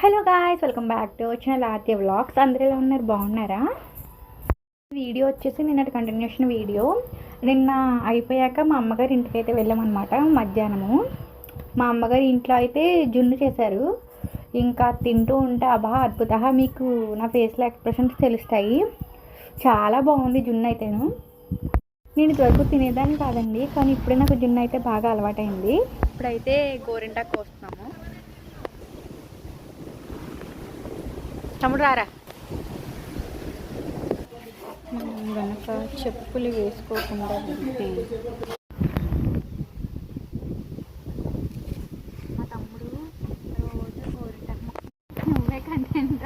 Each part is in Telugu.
Hello guys welcome back to వచ్చిన లాత్య వ్లాగ్స్ అందరూ ఎలా ఉన్నారు? బాగున్నారా? వీడియో వచ్చేసి నిన్నటి కంటిన్యూషన్ వీడియో నిన్న అయిపోయాక మా అమ్మగారి ఇంటికి అయితే వెళ్ళామన్నమాట మధ్యాహ్నము. మా అమ్మగారి ఇంట్లో అయితే జున్ను చేశారు. ఇంకా తింటూ ఉంటే అబ్బా అద్భుత మీకు నా ఫేస్లో ఎక్స్ప్రెషన్స్ తెలుస్తాయి. చాలా బాగుంది జున్ను అయితేను. నేను ఇదివరకు తినేదాన్ని కాదండి కానీ ఇప్పుడే నాకు జున్ను అయితే బాగా అలవాటైంది. ఇప్పుడైతే గోరింటాకు కోస్తున్నాము. తమ్ముడు రారా మనం చెప్పులు వేసుకోకుండా మా తమ్ముడు రోజు నువ్వే కంటెంట్.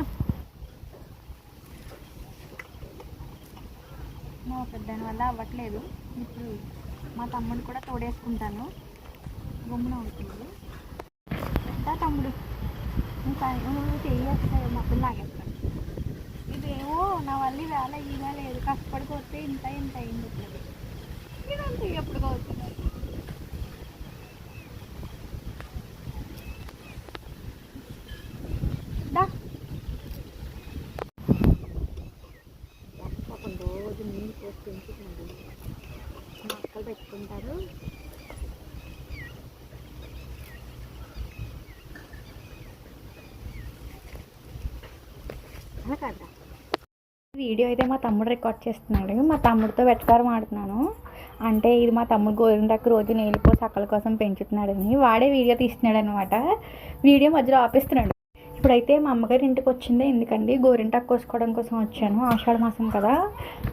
మా పెద్దాని వల్ల అవ్వట్లేదు. ఇప్పుడు మా తమ్ముడు కూడా తోడేసుకుంటాను. గుమ్మున ఉంటుంది దా తమ్ముడు. ఇంకా చెయ్యొస్తాయి నువ్వు చెయ్యేస్తావు మా ఇదేమో నా వల్ల వేళ ఈ లేదు కష్టపడి ఇంత ఇంత అయింది ఇప్పుడు ఇదంతా ఎప్పుడు కోరుతున్నారు రోజు నీళ్ళు పోసి పెంచుతుంది మొక్కలు పెట్టుకుంటారు కదా కదా వీడియో అయితే మా తమ్ముడు రికార్డ్ చేస్తున్నాడు. మా తమ్ముడితో వెటకారం ఆడుతున్నాను. అంటే ఇది మా తమ్ముడు గోరింటాకు రోజు నేలిపో సకల కోసం పెంచుతున్నాడని వాడే వీడియో తీస్తున్నాడు అనమాట వీడియో మధ్యలో ఆపిస్తున్నాడు. ఇప్పుడైతే మా అమ్మగారి ఇంటికి వచ్చిందే ఎందుకండి? గోరింటాకు కోసుకోవడం కోసం వచ్చాను. ఆషాఢ మాసం కదా.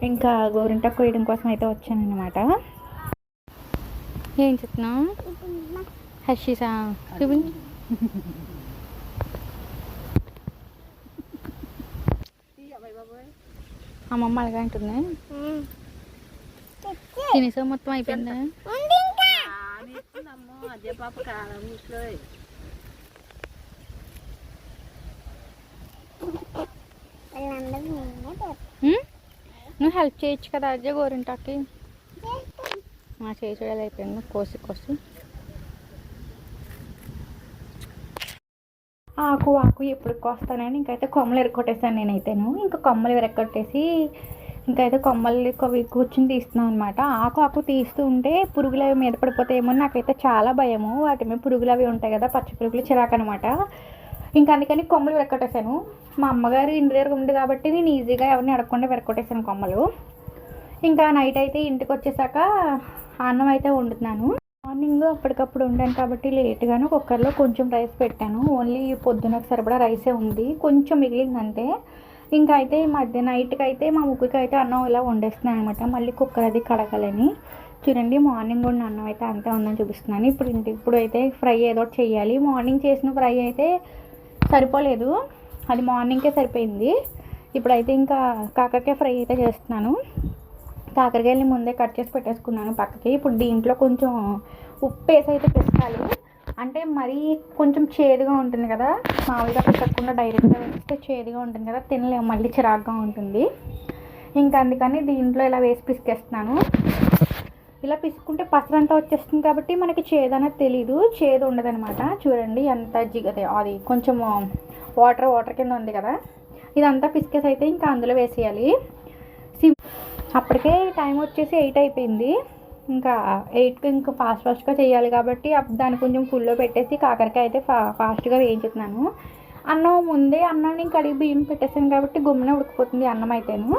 ఇంకా గోరింటాకు కోయడం కోసం అయితే వచ్చాను అనమాట ఏం చెప్తున్నావు? హర్షిసా చూపించు. అమ్మమ్మ అలాగే అంటుంది. తినేసా మొత్తం అయిపోయిందా? అదే పాప కాలం ఇంట్లో ఉమ్? నువ్వు హెల్ప్ చేయొచ్చు కదా అజయ్ గోరింటాకి. మా చేయి చూడాలి అయిపోయింది. కోసి కోసి. ఆకు ఆకు ఎప్పుడు కోస్తానని ఇంకైతే కొమ్మలు ఎరగొట్టేసాను నేనైతేను. ఇంకా కొమ్మలు ఎరగొట్టేసి ఇంకైతే కొమ్మలు కూర్చుని తీస్తున్నాను అనమాట ఆకు ఆకు తీస్తూ ఉంటే పురుగులు అవి మీద పడిపోతాయేమో నాకైతే చాలా భయము. వాటి మీద పురుగులు అవి ఉంటాయి కదా పచ్చి పురుగులు చిరాకు అనమాట ఇంకా అందుకని కొమ్మలు విరగొట్టేశాను. మా అమ్మగారు ఇంటి దగ్గర ఉంది కాబట్టి నేను ఈజీగా ఎవరిని అడగకుండా విరగొట్టేశాను కొమ్మలు. ఇంకా నైట్ అయితే ఇంటికి వచ్చేసాక అన్నం అయితే వండుతున్నాను. మార్నింగ్ అప్పటికప్పుడు ఉండాను కాబట్టి లేట్గాను కుక్కర్లో కొంచెం రైస్ పెట్టాను. ఓన్లీ పొద్దునకు సరిపడా రైసే ఉంది. కొంచెం మిగిలిందంటే ఇంకా అయితే ఈ మధ్య నైట్కి అయితే మా ముగ్గురికి అయితే అన్నం ఇలా వండేస్తున్నాను అనమాట మళ్ళీ కుక్కర్ అది కడగాలని. చూడండి మార్నింగ్ ఉన్న అన్నం అయితే అంతే ఉందని చూపిస్తున్నాను. ఇప్పుడు ఇంటి ఇప్పుడు అయితే ఫ్రై ఏదో ఒకటి మార్నింగ్ చేసిన ఫ్రై అయితే సరిపోలేదు. అది మార్నింగ్కే సరిపోయింది. ఇప్పుడైతే ఇంకా కాకరకాయ ఫ్రై అయితే చేస్తున్నాను. కాకరకాయలని ముందే కట్ చేసి పెట్టేసుకున్నాను పక్కకి. ఇప్పుడు దీంట్లో కొంచెం ఉప్పు వేసి అయితే పిసకాలి అంటే మరీ కొంచెం చేదుగా ఉంటుంది కదా. మామూలుగా పెట్టకుండా డైరెక్ట్గా వేస్తే చేదుగా ఉంటుంది కదా. తినలేము మళ్ళీ చిరాగ్గా ఉంటుంది. ఇంకా అందుకని దీంట్లో ఇలా వేసి పిసికేస్తున్నాను. ఇలా పిసుకుంటే పసరంతా వచ్చేస్తుంది కాబట్టి మనకి చేదు అనేది తెలీదు. చేదు ఉండదనమాట చూడండి ఎంత జిగదే. అది కొంచెం వాటర్ వాటర్ కింద ఉంది కదా. ఇదంతా పిసికేసి అయితే ఇంకా అందులో వేసేయాలి. సిమ్ అప్పటికే టైం వచ్చేసి ఎయిట్ అయిపోయింది. ఇంకా ఎయిట్కి ఇంకా ఫాస్ట్ ఫాస్ట్గా చేయాలి కాబట్టి దాన్ని కొంచెం ఫుల్లో పెట్టేసి కాకరకాయ అయితే ఫా ఫాస్ట్గా వేయించుతున్నాను అన్నం ముందే అన్నాన్ని ఇంకా కడిగి బియ్యం పెట్టేసాను కాబట్టి గుమ్మనే ఉడికిపోతుంది అన్నం అయితేను.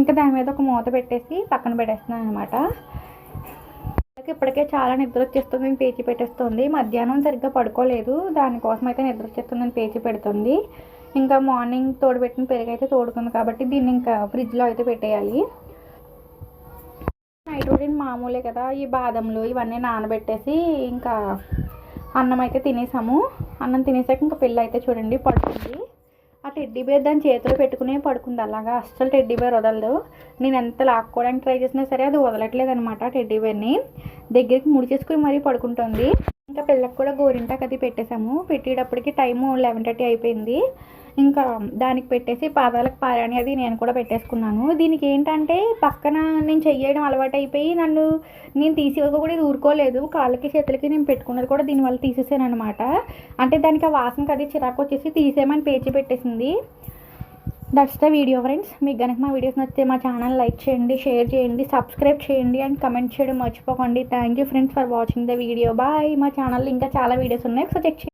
ఇంకా దాని మీద ఒక మూత పెట్టేసి పక్కన పెట్టేస్తున్నాను అనమాట ఇప్పటికే చాలా నిద్ర వచ్చేస్తుందని పేచి పెట్టేస్తుంది. మధ్యాహ్నం సరిగ్గా పడుకోలేదు. దానికోసం అయితే నిద్ర వచ్చేస్తుందని పేచి పెడుతుంది. ఇంకా మార్నింగ్ తోడుపెట్టిన పెరుగు అయితే తోడుకుంది కాబట్టి దీన్ని ఇంకా ఫ్రిడ్జ్లో అయితే పెట్టేయాలి. నైట్ మామూలే కదా ఈ బాదంలు ఇవన్నీ నానబెట్టేసి ఇంకా అన్నం అయితే తినేసాము. అన్నం తినేసాక ఇంకా పిల్ల అయితే చూడండి పడుతుంది ఆ టెడ్డీ బేర్ దాని చేతిలో పెట్టుకునే పడుకుంది అలాగా. అస్సలు టెడ్డీ బేర్ వదలదు. నేను ఎంత లాక్కోవడానికి ట్రై చేసినా సరే అది వదలట్లేదు అనమాట టెడ్డీ బేర్ని. దగ్గరికి ముడిచేసుకుని మరీ పడుకుంటుంది. ఇంకా పిల్లకి కూడా గోరింటాకు అది పెట్టేశాము పెట్టేటప్పటికి టైము లెవెన్ థర్టీ అయిపోయింది. ఇంకా దానికి పెట్టేసి పాదాలకు పారాణి అది నేను కూడా పెట్టేసుకున్నాను. దీనికి ఏంటంటే పక్కన నేను చెయ్యడం అలవాటు అయిపోయి నన్ను నేను తీసేవరకు కూడా ఇది ఊరుకోలేదు. కాళ్ళకి చేతులకి నేను పెట్టుకున్నది కూడా దీనివల్ల తీసేసాను అనమాట అంటే దానికి ఆ వాసనకి అది చిరాకు వచ్చేసి తీసేయమని పేచి పెట్టేసింది. దట్స్ ద వీడియో ఫ్రెండ్స్ మీకు కనుక మా వీడియోస్ నచ్చితే మా ఛానల్ లైక్ చేయండి షేర్ చేయండి సబ్స్క్రైబ్ చేయండి అండ్ కమెంట్ చేయడం మర్చిపోకండి. Thank you friends for watching the video bye మా ఛానల్లో ఇంకా చాలా వీడియోస్ ఉన్నాయి. ఒకసారి చెక్ చేయండి.